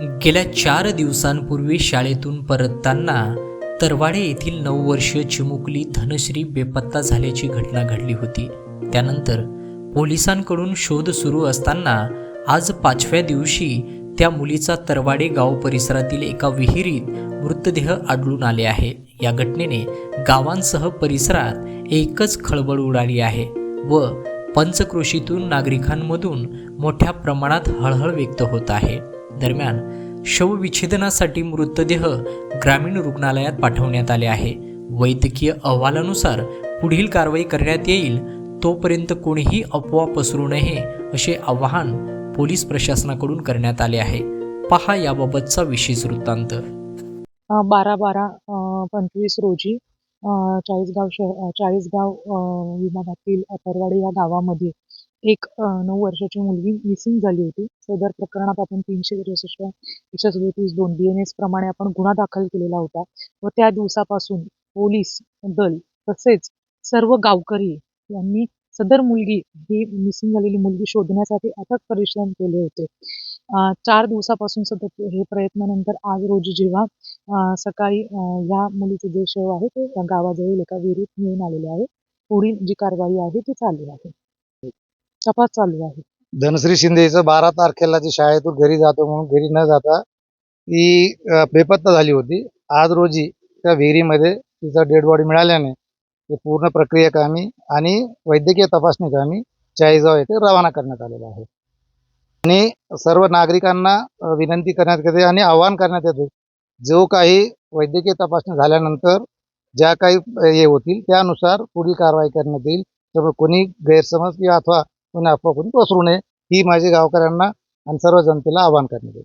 गेल्या चार दिवसांपूर्वी शाळेतून परतताना तरवाडे येथील नऊ वर्षीय चिमुकली धनश्री बेपत्ता झाल्याची घटना घडली होती. त्यानंतर पोलिसांकडून शोध सुरू असताना आज पाचव्या दिवशी त्या मुलीचा तरवाडे गाव परिसरातील एका विहिरीत मृतदेह आढळून आले आहे. या घटनेने गावांसह परिसरात एकच खळबळ उडाली आहे व पंचक्रोशीतून नागरिकांमधून मोठ्या प्रमाणात हळहळ व्यक्त होत आहे. दरम्यान शवविच्छेदनासाठी मृतदेह ग्रामीण रुग्णालयात पाठवण्यात आले आहे. वैद्यकीय अहवालानुसार पुढील कारवाई करण्यात येईल तोपर्यंत कोणीही अफवा पसरू नये असे आवाहन पोलीस प्रशासनाकडून करण्यात आले आहे. पहा याबाबतचा विशेष वृत्तांत. बारा बारा पंचवीस रोजी चाळीसगाव शहर चाळीसगाव विभागातील अतरवाडी या गावामध्ये एक अ, नऊ वर्षाची मुलगी मिसिंग झाली होती. सदर प्रकरणात आपण तीनशे त्रेसष्ट एकशे सदोतीस दोन डी एन एस प्रमाणे आपण गुन्हा दाखल केलेला होता. व त्या दिवसापासून पोलीस दल तसेच सर्व गावकरी यांनी सदर मुलगी ही मिसिंग झालेली मुलगी शोधण्यासाठी अथक परिश्रम केले होते. अ, चार दिवसापासून सतत हे प्रयत्नानंतर आज रोजी जेव्हा अ, सकाळी अ, या मुलीचे जे शव आहे ते गावाजवळील एका विहिरीत मिळून आलेले आहे. पुढील जी कारवाई आहे ती चालू आहे. तपास चालू आहे. धनश्री शिंदेचं बारा तारखेला जी शाळेतून घरी जातो म्हणून घरी न जाता ती बेपत्ता झाली होती. आज रोजी त्या विहिरीमध्ये तिचा डेड बॉडी मिळाल्याने ते पूर्ण प्रक्रिया कामी आणि वैद्यकीय तपासणी कामी चाळीसगाव येथे रवाना करण्यात आलेला आहे. आणि सर्व नागरिकांना विनंती करण्यात येते आणि आवाहन करण्यात येते जो काही वैद्यकीय तपासणी झाल्यानंतर ज्या काही हे होतील त्यानुसार पुढील कारवाई करण्यात येईल. त्यामुळे कोणी गैरसमज किंवा अथवा कोणी अफवा कोणी पसरू नये. ही माझी गावकऱ्यांना आणि सर्व जनतेला आवाहन करण्यात येईल.